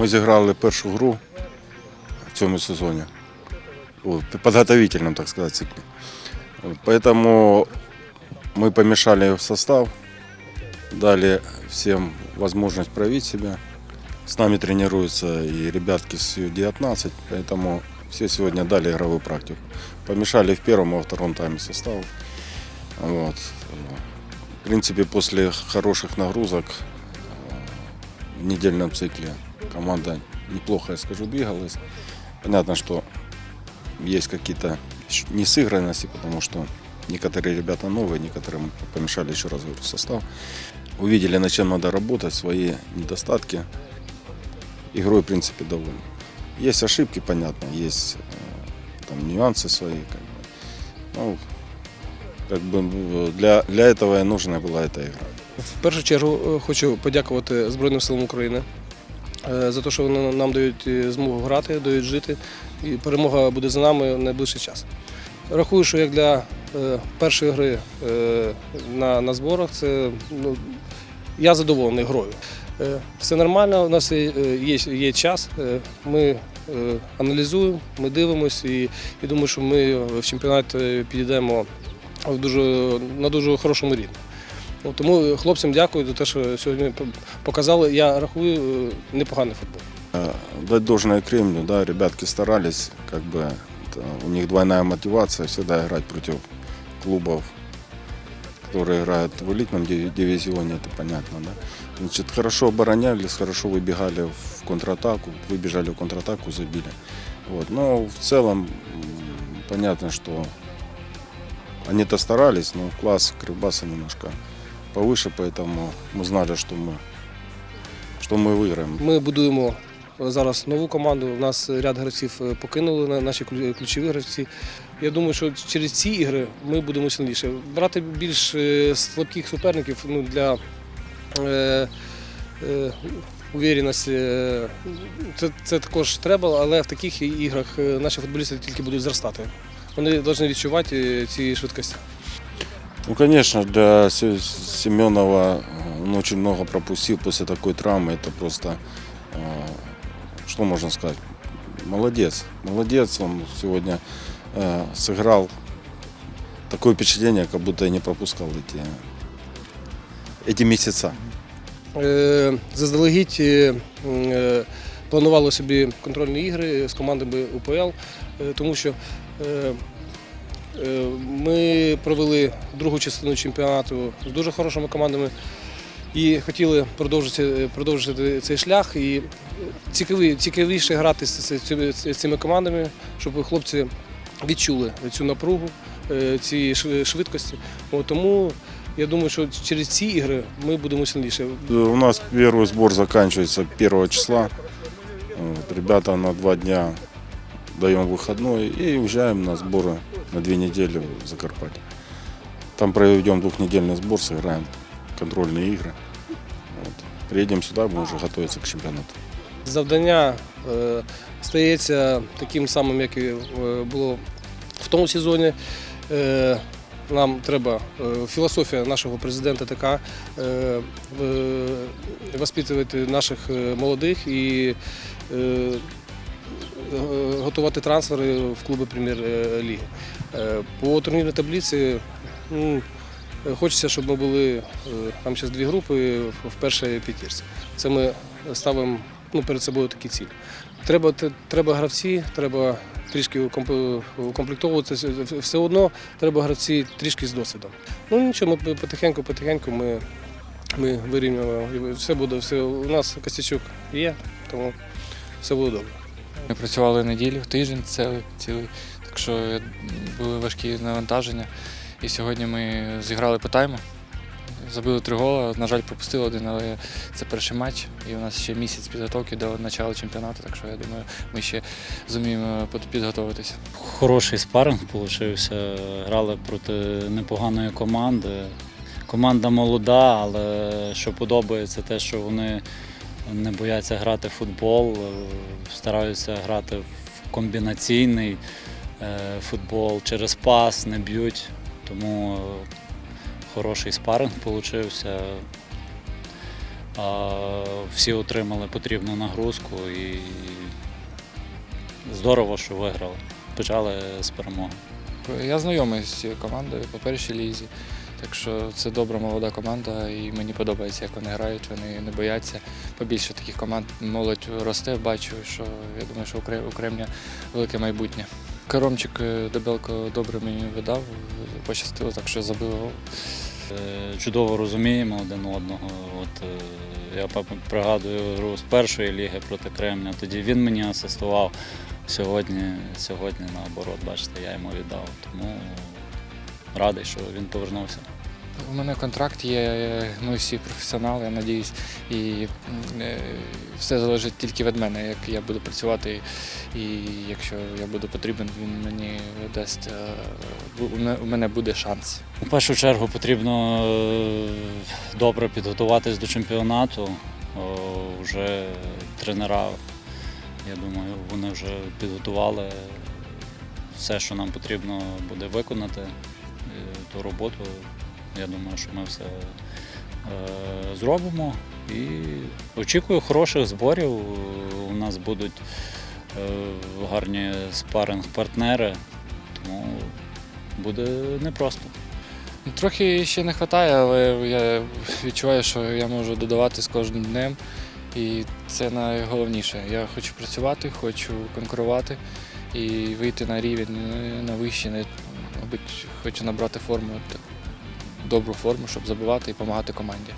Ми зіграли першу гру в цьому сезоні. В підготовительному, так сказати, циклі. Вот, Поэтому мы помешали в состав, дали всем возможность проявить себя. С нами тренируются и ребятки с Ю-19, поэтому все сегодня дали игровую практику. Помешали в первом и во втором тайме составу. Вот. В принципе, после хороших нагрузок э, в недельном цикле команда неплохо, я скажу, двигалась. Понятно, что есть какие-то щ- несыгранности, потому что некоторые ребята новые, некоторым помешали, еще раз говорю, состав. Увидели, над чем надо работать, свои недостатки. Игрой, в принципе, довольны. Есть ошибки, понятно, есть э, там нюансы свои. Как бы. Ну, как бы э, для, для этого и нужна была эта игра. В першу чергу е, хочу подякувати Збройним силам України е, за те, що вони нам дають е, змогу грати, дають жити, і перемога буде за нами в найближчий час. Рахую, що як для е, першої гри е, на, на зборах, це ну, я задоволений грою. Е, Все нормально, у нас є, е, є, час. е, Ми е, аналізуємо, ми дивимося і, і думаю, що ми в чемпіонат е, підійдемо в дуже, на дуже хорошому рівні. Ну, Тому хлопцям дякую за те, що сьогодні показали. Я рахую е, непоганий футбол. Э, Дать должное Кремню, да, ребятки старались, как бы это, у них двойная мотивация всегда играть против клубов, которые играют в элитном диви- дивизионе, это понятно, да. Значит, хорошо оборонялись, хорошо выбегали в контратаку, выбежали в контратаку, забили. Вот. Но в целом м, понятно, что они-то старались, но класс Кривбаса немножко повыше, поэтому мы знали, что мы, что мы выиграем. Ми будуємо зараз нову команду. У нас ряд гравців е, покинули на- наші клю- ключові гравці. Я думаю, що через ці ігри ми будемо сильніше. Брати більш е, слабких суперників ну, для е, е, увіреності, е, це, це також треба, але в таких іграх е, наші футболісти тільки будуть зростати. Вони повинні відчувати е, ці швидкості. Ну, конечно, для Се- Семенова э, он очень много пропустил после такой травмы. Это просто, э, что можно сказать, молодец. Молодец, он сегодня э, сыграл такое впечатление, как будто и не пропускал эти, эти месяца. Е, Заздалегідь е, м, е, планували собі контрольні ігри з командами УПЛ, е, тому що е, е, ми провели другу частину чемпіонату з дуже хорошими командами і хотіли продовжити, продовжити цей шлях. І цікаві, цікавіше грати з, з цими- з цими командами, щоб хлопці відчули цю напругу, е, ці шви- швидкості. От, тому я думаю, що через ці ігри ми будемо сильніше. Э, У нас первый сбор заканчивается 1 числа. Вот, ребята на два дня даем выходной и уезжаем на сборы на две недели в Закарпатье. Там проведем двухнедельный сбор, сыграем контрольные игры. Вот. Приедем сюда, будем уже готовиться к чемпионату. Завдання е, стається таким самим, як і е, було в тому сезоні. Е, нам треба е, філософія нашого президента така е, е, воспитувати наших е, молодих і е, е, готувати трансфери в клуби прем'єр-ліги. Е, По турнірній таблиці ну, е, хочеться, щоб ми були е, там зараз дві групи в- першій п'ятірці. Це ми ставимо ну, перед собою такі цілі. Треба, треба гравці, треба трішки укомплектовуватися. Все одно треба гравці трішки з досвідом. Ну нічого, ми потихеньку, потихеньку ми, ми вирівнюємо. Все буде, все. У нас костячок є, тому все буде добре. Ми працювали неділю, тиждень цілий, цілий, так що були важкі навантаження. І сьогодні ми зіграли по тайму. Забили три голи, на жаль, пропустили один, але це перший матч. І у нас ще місяць підготовки до початку чемпіонату, так що я думаю, ми ще зуміємо підготуватися. Хороший спаринг вийшов. Грали проти непоганої команди. Команда молода, але що подобається, те, що вони не бояться грати в футбол, стараються грати в комбінаційний футбол через пас, не б'ють. Тому е, хороший спаринг вийшов. Всі отримали потрібну нагрузку і здорово, що виграли. Почали з перемоги. Я знайомий з цією командою по першій лізі. Так що це добра молода команда, і мені подобається, як вони грають, вони не бояться. Побільше таких команд молодь росте, бачу, що я думаю, що у Кре- велике майбутнє. Коромчик е, Дебелко добре мені видав, пощастило, так що забив гол. Е, Чудово розуміємо один одного. От, е, я пригадую гру з першої ліги проти Кремня. Тоді він мені асистував. Сьогодні, сьогодні наоборот, бачите, я йому віддав. Тому радий, що він повернувся. У мене контракт є, ми всі професіонали, я надіюсь, і е, все залежить тільки від мене, як я буду працювати. І якщо я буду потрібен, він мені дасть, е, у мене- буде шанс. У першу чергу потрібно е, добре підготуватись до чемпіонату. Вже тренера, я думаю, вони вже підготували все, що нам потрібно буде виконати. Ту роботу. Я думаю, що ми все е, зробимо. І очікую хороших зборів. У нас будуть е, гарні спаринг-партнери, тому буде непросто. Трохи ще не вистачає, але я відчуваю, що я можу додавати з кожним днем. І це найголовніше. Я хочу працювати, хочу конкурувати і вийти на рівень на вищий. Хочу набрати форму, добру форму, щоб забивати і допомагати команді.